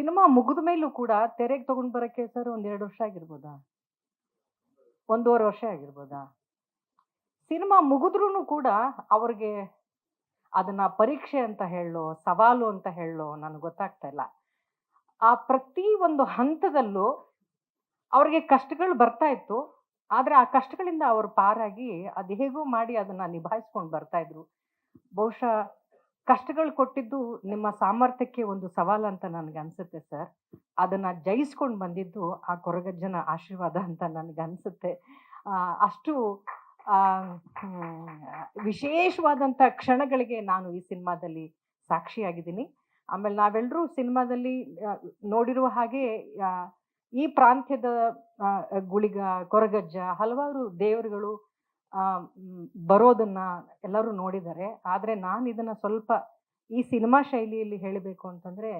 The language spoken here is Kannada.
ಸಿನಿಮಾ ಮುಗಿದ ಮೇಲೂ ಕೂಡ ತೆರೆಗೆ ತಗೊಂಡ್ ಬರಕ್ಕೆ ಸರ್ ಒಂದ್ ಎರಡು ವರ್ಷ ಆಗಿರ್ಬೋದಾ? ಒಂದೂವರೆ ವರ್ಷ ಆಗಿರ್ಬೋದಾ? ಸಿನಿಮಾ ಮುಗಿದ್ರೂ ಕೂಡ ಅವ್ರಿಗೆ ಅದನ್ನ ಪರೀಕ್ಷೆ ಅಂತ ಹೇಳೋ, ಸವಾಲು ಅಂತ ಹೇಳೋ ನನಗೆ ಗೊತ್ತಾಗ್ತಾ ಇಲ್ಲ. ಆ ಪ್ರತಿ ಒಂದು ಹಂತದಲ್ಲೂ ಅವ್ರಿಗೆ ಕಷ್ಟಗಳು ಬರ್ತಾ ಇತ್ತು. ಆದ್ರೆ ಆ ಕಷ್ಟಗಳಿಂದ ಅವ್ರು ಪಾರಾಗಿ ಅದು ಹೇಗೋ ಮಾಡಿ ಅದನ್ನ ನಿಭಾಯಿಸ್ಕೊಂಡು ಬರ್ತಾ ಇದ್ರು. ಬಹುಶಃ ಕಷ್ಟಗಳು ಕೊಟ್ಟಿದ್ದು ನಿಮ್ಮ ಸಾಮರ್ಥ್ಯಕ್ಕೆ ಒಂದು ಸವಾಲು ಅಂತ ನನಗೆ ಅನ್ಸುತ್ತೆ ಸರ್. ಅದನ್ನ ಜಯಿಸ್ಕೊಂಡು ಬಂದಿದ್ದು ಆ ಕೊರಗಜ್ಜನ ಆಶೀರ್ವಾದ ಅಂತ ನನಗೆ ಅನ್ಸುತ್ತೆ. ಅಷ್ಟು ವಿಶೇಷವಾದಂಥ ಕ್ಷಣಗಳಿಗೆ ನಾನು ಈ ಸಿನಿಮಾದಲ್ಲಿ ಸಾಕ್ಷಿಯಾಗಿದ್ದೀನಿ. ಆಮೇಲೆ ನಾವೆಲ್ಲರೂ ಸಿನಿಮಾದಲ್ಲಿ ನೋಡಿರುವ ಹಾಗೆ ಈ ಪ್ರಾಂತ್ಯದ ಗುಳಿಗ, ಕೊರಗಜ್ಜ ಹಲವಾರು ದೇವರುಗಳು ಬರೋದನ್ನ ಎಲ್ಲರೂ ನೋಡಿದ್ದಾರೆ. ಆದರೆ ನಾನು ಇದನ್ನ ಸ್ವಲ್ಪ ಈ ಸಿನಿಮಾ ಶೈಲಿಯಲ್ಲಿ ಹೇಳಬೇಕು ಅಂತಂದ್ರೆ